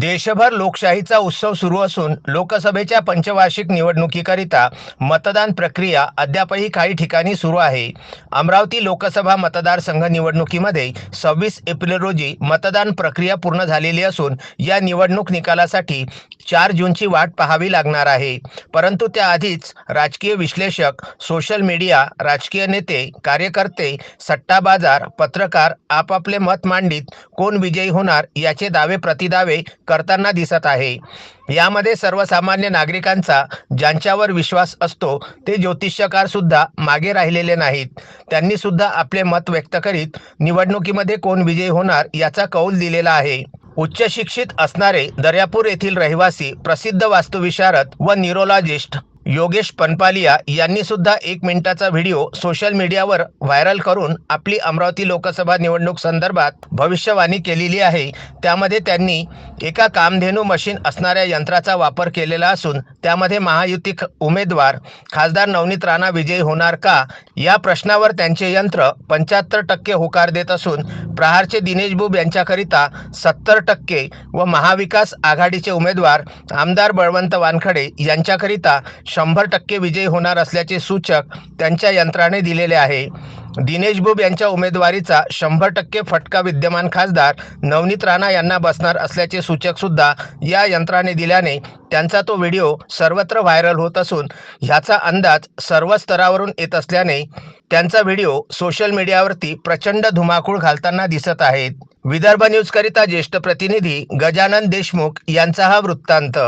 देशभर लोकशाहीचा उत्सव सुरू असून लोकसभेच्या पंचवार्षिक निवडणुकीकरिता मतदान प्रक्रिया अद्यापही काही ठिकाणी सुरू आहे. अमरावती लोकसभा मतदारसंघ निवडणुकीमध्ये सव्वीस एप्रिल रोजी मतदान प्रक्रिया पूर्ण झालेली असून या निवडणूक निकालासाठी चार जूनची वाट पाहावी लागणार आहे. परंतु त्याआधीच राजकीय विश्लेषक सोशल मीडिया राजकीय नेते कार्यकर्ते सट्टा बाजार पत्रकार आपापले मत मांडीत कोण विजयी होणार याचे दावे प्रतिदावे करताना दिसत आहे. यामध्ये सर्वसामान्य नागरिकांचा ज्यांच्यावर विश्वास असतो ते ज्योतिषकार सुद्धा मागे राहिलेले नाहीत. त्यांनी सुद्धा आपले मत व्यक्त करीत निवडणुकीमध्ये कोण विजयी होणार याचा कौल दिलेला आहे. उच्च शिक्षित असणारे दर्यापूर येथील रहिवासी प्रसिद्ध वास्तुविशारद व न्यूरोलॉजिस्ट योगेश पनपालिया यांनी सुद्धा एक मिनिटाचा व्हिडिओ सोशल मीडियावर व्हायरल करून आपली अमरावती लोकसभा निवडणूक संदर्भात भविष्यवाणी केलेली आहे. त्यामध्ये त्यांनी एका कामधेनू मशीन असणाऱ्या यंत्राचा वापर केलेला असून त्यामध्ये महायुती उमेदवार खासदार नवनीत राणा विजयी होणार का? या प्रश्नावर त्यांचे यंत्र पंच्याहत्तर टक्के होकार देत असून प्रहारचे दिनेश बुब यांच्याकरिता सत्तर टक्के व महाविकास आघाडीचे उमेदवार आमदार बळवंत वानखडे यांच्याकरिता शंभर टक्के विजयी होणार असल्याचे सूचक त्यांच्या यंत्राने दिलेले आहे. दिनेश बुब यांच्या उमेदवारीचा शंभर टक्के फटका विद्यमान खासदार नवनीत राणा यांना बसणार असल्याचे सूचक सुद्धा या यंत्राने दिल्याने त्यांचा तो व्हिडिओ सर्वत्र व्हायरल होत असून ह्याचा अंदाज सर्व स्तरावरून येत असल्याने त्यांचा व्हिडिओ सोशल मीडियावरती प्रचंड धुमाकूळ घालताना दिसत आहेत. विदर्भ न्यूज करिता ज्येष्ठ प्रतिनिधी गजानन देशमुख यांचा हा वृत्तांत.